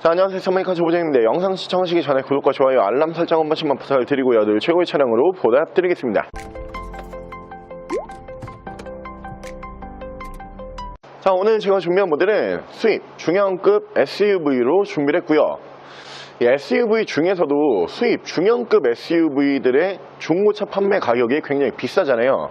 자, 안녕하세요. 선메이커 조보정입니다. 영상 시청하시기 전에 구독과 좋아요, 알람 설정 한 번씩만 부탁을 드리고요. 늘 최고의 차량으로 보답드리겠습니다. 자, 오늘 제가 준비한 모델은 수입 중형급 SUV로 준비를 했고요. 이 SUV 중에서도 수입 중형급 SUV들의 중고차 판매 가격이 굉장히 비싸잖아요.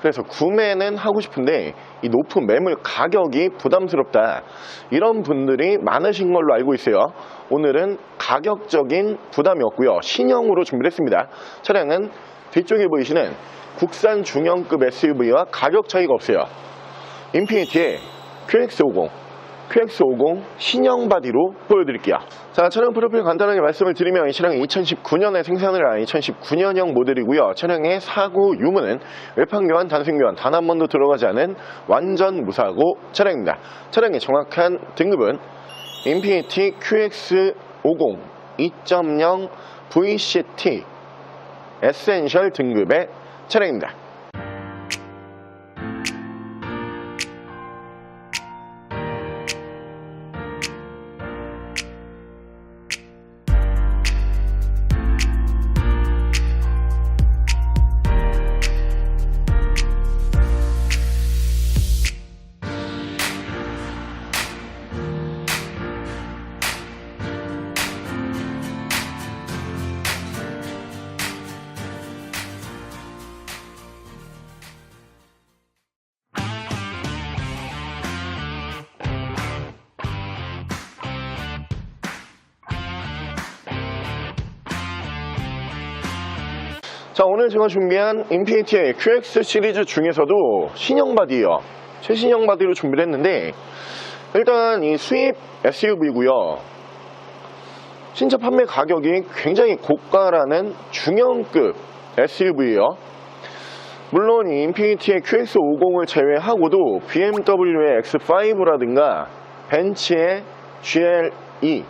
그래서 구매는 하고 싶은데 이 높은 매물 가격이 부담스럽다. 이런 분들이 많으신 걸로 알고 있어요. 오늘은 가격적인 부담이 없고요. 신형으로 준비를 했습니다. 차량은 뒤쪽에 보이시는 국산 중형급 SUV와 가격 차이가 없어요. 인피니티의 QX50, QX50 신형 바디로 보여드릴게요. 자, 차량 프로필 간단하게 말씀을 드리면 이 차량은 2019년에 생산을 한 2019년형 모델이고요. 차량의 사고 유무는 외판 교환, 단순 교환 단 한 번도 들어가지 않은 완전 무사고 차량입니다. 차량의 정확한 등급은 인피니티 QX50 2.0 VCT 에센셜 등급의 차량입니다. 자 오늘 제가 준비한 인피니티의 QX 시리즈 중에서도 신형 바디예요. 최신형 바디로 준비를 했는데 일단 이 수입 SUV고요. 신차 판매 가격이 굉장히 고가라는 중형급 SUV예요. 물론 이 인피니티의 QX50을 제외하고도 BMW의 X5라든가 벤츠의 GLE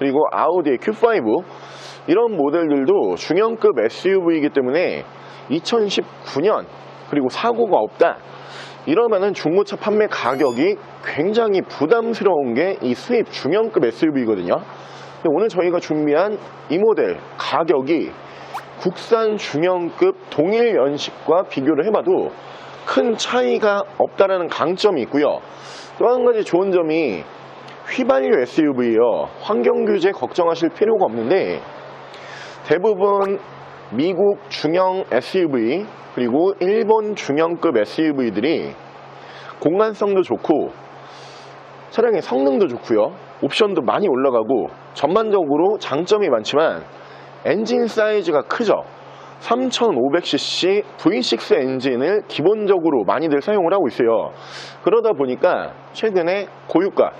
그리고 아우디의 Q5 이런 모델들도 중형급 SUV이기 때문에 2019년 그리고 사고가 없다. 이러면은 중고차 판매 가격이 굉장히 부담스러운 게 이 수입 중형급 SUV거든요. 오늘 저희가 준비한 이 모델 가격이 국산 중형급 동일 연식과 비교를 해봐도 큰 차이가 없다라는 강점이 있고요. 또 한 가지 좋은 점이 휘발유 SUV예요. 환경 규제 걱정하실 필요가 없는데 대부분 미국 중형 SUV 그리고 일본 중형급 SUV들이 공간성도 좋고 차량의 성능도 좋고요. 옵션도 많이 올라가고 전반적으로 장점이 많지만 엔진 사이즈가 크죠. 3500cc V6 엔진을 기본적으로 많이들 사용을 하고 있어요. 그러다 보니까 최근에 고유가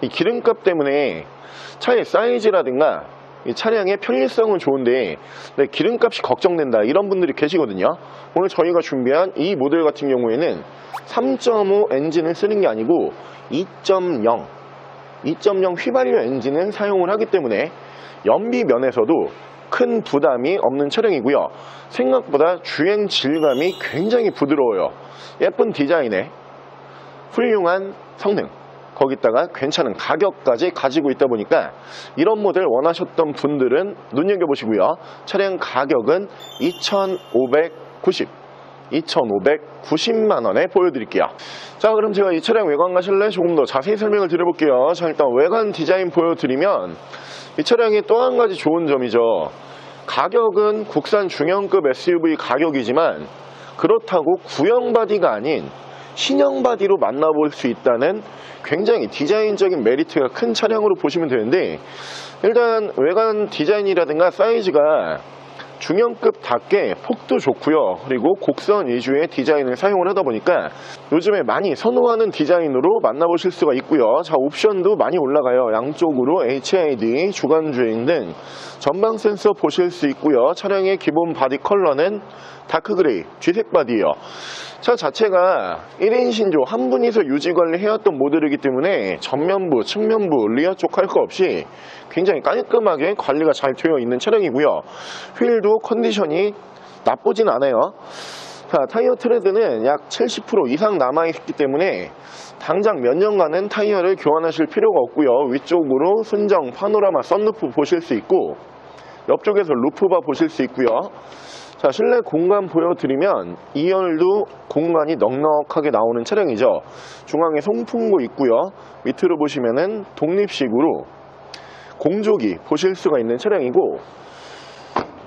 이 기름값 때문에 차의 사이즈라든가 이 차량의 편리성은 좋은데 네, 기름값이 걱정된다. 이런 분들이 계시거든요. 오늘 저희가 준비한 이 모델 같은 경우에는 3.5 엔진을 쓰는 게 아니고 2.0 2.0 휘발유 엔진을 사용을 하기 때문에 연비 면에서도 큰 부담이 없는 차량이고요. 생각보다 주행 질감이 굉장히 부드러워요. 예쁜 디자인에 훌륭한 성능 거기다가 괜찮은 가격까지 가지고 있다 보니까 이런 모델 원하셨던 분들은 눈여겨보시고요. 차량 가격은 2,590 2,590만원에 보여드릴게요. 자 그럼 제가 이 차량 외관 가실래 조금 더 자세히 설명을 드려볼게요. 자 일단 외관 디자인 보여드리면 이 차량이 또 한 가지 좋은 점이죠. 가격은 국산 중형급 SUV 가격이지만 그렇다고 구형 바디가 아닌 신형 바디로 만나볼 수 있다는 굉장히 디자인적인 메리트가 큰 차량으로 보시면 되는데 일단 외관 디자인이라든가 사이즈가 중형급답게 폭도 좋고요. 그리고 곡선 위주의 디자인을 사용을 하다 보니까 요즘에 많이 선호하는 디자인으로 만나보실 수가 있고요. 자 옵션도 많이 올라가요. 양쪽으로 HID, 주간주행 등 전방 센서 보실 수 있고요. 차량의 기본 바디 컬러는 다크그레이, 쥐색 바디예요 차 자체가 1인 신조 한 분이서 유지 관리 해왔던 모델이기 때문에 전면부, 측면부, 리어 쪽 할 거 없이 굉장히 깔끔하게 관리가 잘 되어 있는 차량이고요. 휠도 컨디션이 나쁘진 않아요. 자, 타이어 트레드는 약 70% 이상 남아있기 때문에 당장 몇 년간은 타이어를 교환하실 필요가 없고요. 위쪽으로 순정, 파노라마, 썬루프 보실 수 있고 옆쪽에서 루프바 보실 수 있고요. 자, 실내 공간 보여드리면 2열도 공간이 넉넉하게 나오는 차량이죠. 중앙에 송풍구 있고요. 밑으로 보시면은 독립식으로 공조기 보실 수가 있는 차량이고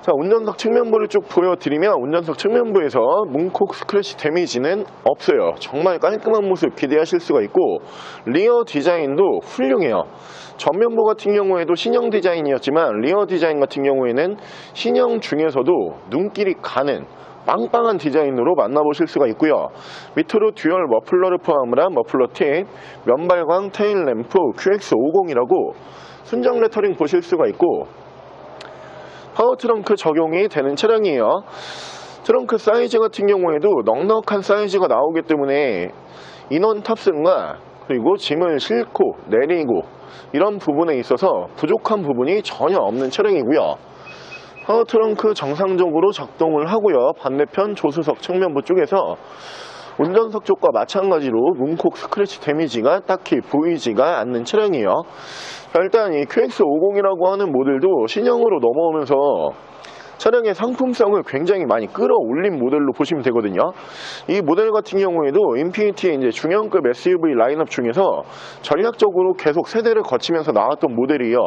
자, 운전석 측면부를 쭉 보여드리면 운전석 측면부에서 문콕 스크래치 데미지는 없어요. 정말 깔끔한 모습 기대하실 수가 있고 리어 디자인도 훌륭해요. 전면부 같은 경우에도 신형 디자인이었지만 리어 디자인 같은 경우에는 신형 중에서도 눈길이 가는 빵빵한 디자인으로 만나보실 수가 있고요. 밑으로 듀얼 머플러를 포함을 한 머플러 팁, 면발광 테일 램프 QX50이라고 순정 레터링 보실 수가 있고 파워 트렁크 적용이 되는 차량이에요. 트렁크 사이즈 같은 경우에도 넉넉한 사이즈가 나오기 때문에 인원 탑승과 그리고 짐을 싣고 내리고 이런 부분에 있어서 부족한 부분이 전혀 없는 차량이고요. 파워 트렁크 정상적으로 작동을 하고요. 반대편 조수석 측면부 쪽에서 운전석 쪽과 마찬가지로 문콕 스크래치 데미지가 딱히 보이지가 않는 차량이에요. 자, 일단 이 QX50이라고 하는 모델도 신형으로 넘어오면서 차량의 상품성을 굉장히 많이 끌어올린 모델로 보시면 되거든요. 이 모델 같은 경우에도 인피니티의 이제 중형급 SUV 라인업 중에서 전략적으로 계속 세대를 거치면서 나왔던 모델이에요.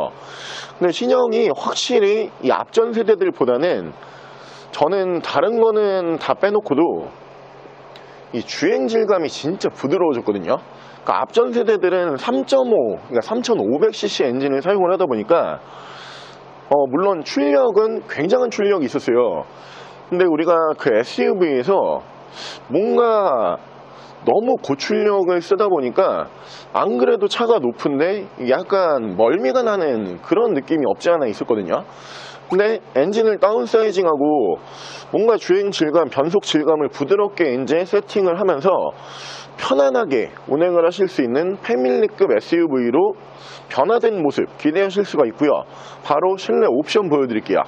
근데 신형이 확실히 이 앞전 세대들보다는 저는 다른 거는 다 빼놓고도 이 주행 질감이 진짜 부드러워졌거든요. 그러니까 앞전 세대들은 3.5, 그러니까 3500cc 엔진을 사용을 하다 보니까 어, 물론 출력은 굉장한 출력이 있었어요. 근데 우리가 그 SUV에서 뭔가 너무 고출력을 쓰다 보니까 안 그래도 차가 높은데 약간 멀미가 나는 그런 느낌이 없지 않아 있었거든요. 근데 엔진을 다운사이징하고 뭔가 주행 질감, 변속 질감을 부드럽게 이제 세팅을 하면서 편안하게 운행을 하실 수 있는 패밀리급 SUV로 변화된 모습 기대하실 수가 있고요. 바로 실내 옵션 보여드릴게요.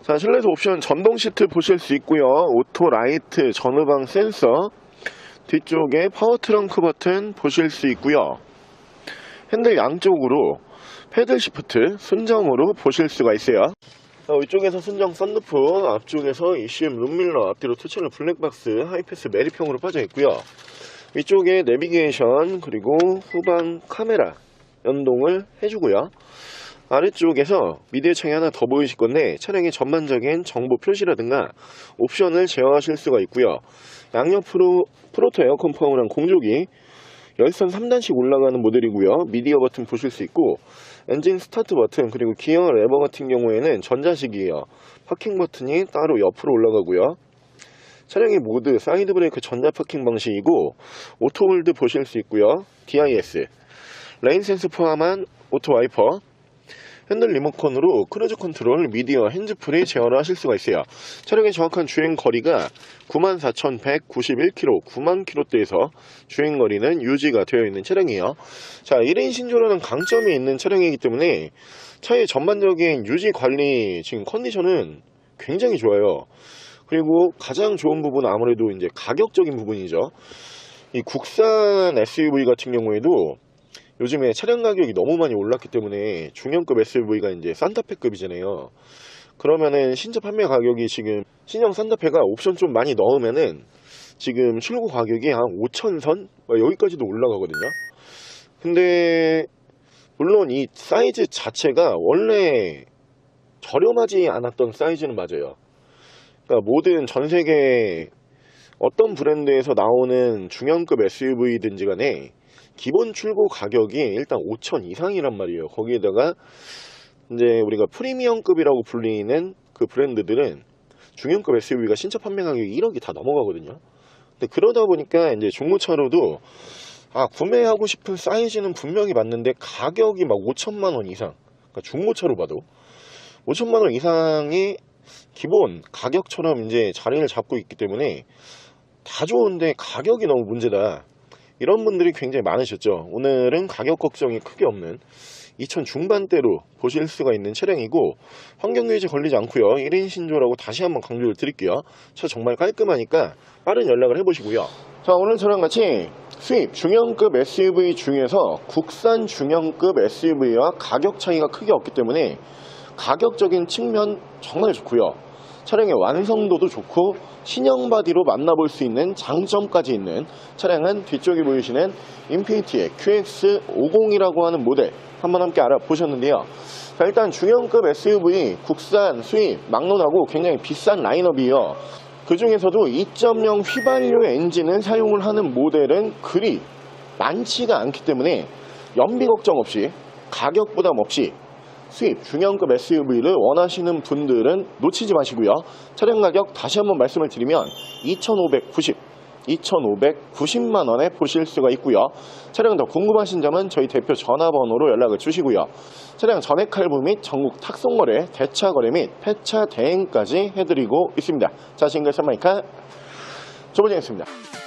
자, 실내에서 옵션 전동 시트 보실 수 있고요. 오토 라이트, 전후방 센서, 뒤쪽에 파워 트렁크 버튼 보실 수 있고요. 핸들 양쪽으로 패들 시프트 순정으로 보실 수가 있어요. 자, 위쪽에서 순정 썬루프, 앞쪽에서 ECM 룸밀러, 앞뒤로 투채널 블랙박스, 하이패스 매립형으로 빠져 있고요. 위쪽에 내비게이션 그리고 후방 카메라 연동을 해주고요. 아래쪽에서 미디어 창이 하나 더 보이실 건데 차량의 전반적인 정보 표시라든가 옵션을 제어하실 수가 있고요. 양옆으로 프로토 에어컨 파워랑 공조기 열선 3단씩 올라가는 모델이고요. 미디어 버튼 보실 수 있고 엔진 스타트 버튼 그리고 기어 레버 같은 경우에는 전자식이에요. 파킹 버튼이 따로 옆으로 올라가고요. 차량의 모드 사이드 브레이크 전자 파킹 방식이고 오토홀드 보실 수 있고요. DIS 레인 센스 포함한 오토 와이퍼 핸들 리모컨으로 크루즈 컨트롤, 미디어, 핸즈프리 제어를 하실 수가 있어요. 차량의 정확한 주행 거리가 94,191km, 9만 km대에서 주행 거리는 유지가 되어 있는 차량이에요. 자, 1인 신조라는 강점이 있는 차량이기 때문에 차의 전반적인 유지 관리 지금 컨디션은 굉장히 좋아요. 그리고 가장 좋은 부분은 아무래도 이제 가격적인 부분이죠. 이 국산 SUV 같은 경우에도 요즘에 차량 가격이 너무 많이 올랐기 때문에 중형급 SUV가 이제 산타페급이잖아요. 그러면은 신차 판매 가격이 지금 신형 산타페가 옵션 좀 많이 넣으면은 지금 출고 가격이 한 5천선 여기까지도 올라가거든요. 근데 물론 이 사이즈 자체가 원래 저렴하지 않았던 사이즈는 맞아요. 그러니까 모든 전 세계 어떤 브랜드에서 나오는 중형급 SUV든지 간에 기본 출고 가격이 일단 5천 이상이란 말이에요. 거기에다가 이제 우리가 프리미엄급이라고 불리는 그 브랜드들은 중형급 SUV가 신차 판매 가격이 1억이 다 넘어가거든요. 근데 그러다 보니까 이제 중고차로도 아 구매하고 싶은 사이즈는 분명히 맞는데 가격이 막 5천만 원 이상. 그러니까 중고차로 봐도 5천만 원 이상이 기본 가격처럼 이제 자리를 잡고 있기 때문에 다 좋은데 가격이 너무 문제다. 이런 분들이 굉장히 많으셨죠. 오늘은 가격 걱정이 크게 없는 2000 중반대로 보실 수가 있는 차량이고 환경 유지 걸리지 않고요. 1인 신조라고 다시 한번 강조를 드릴게요. 차 정말 깔끔하니까 빠른 연락을 해보시고요. 자 오늘 저랑 같이 수입 중형급 SUV 중에서 국산 중형급 SUV와 가격 차이가 크게 없기 때문에 가격적인 측면 정말 좋고요 차량의 완성도도 좋고 신형 바디로 만나볼 수 있는 장점까지 있는 차량은 뒤쪽에 보이시는 인피니티의 QX50이라고 하는 모델 한번 함께 알아보셨는데요. 자, 일단 중형급 SUV 국산 수입 막론하고 굉장히 비싼 라인업이에요. 그 중에서도 2.0 휘발유 엔진을 사용을 하는 모델은 그리 많지가 않기 때문에 연비 걱정 없이 가격 부담 없이 수입 중형급 SUV를 원하시는 분들은 놓치지 마시고요. 차량 가격 다시 한번 말씀을 드리면 2,590, 2,590만 원에 보실 수가 있고요. 차량 더 궁금하신 점은 저희 대표 전화번호로 연락을 주시고요. 차량 전액 할부 및 전국 탁송 거래, 대차 거래 및 폐차 대행까지 해드리고 있습니다. 자, 지금까지 선마이카 조보정이었습니다.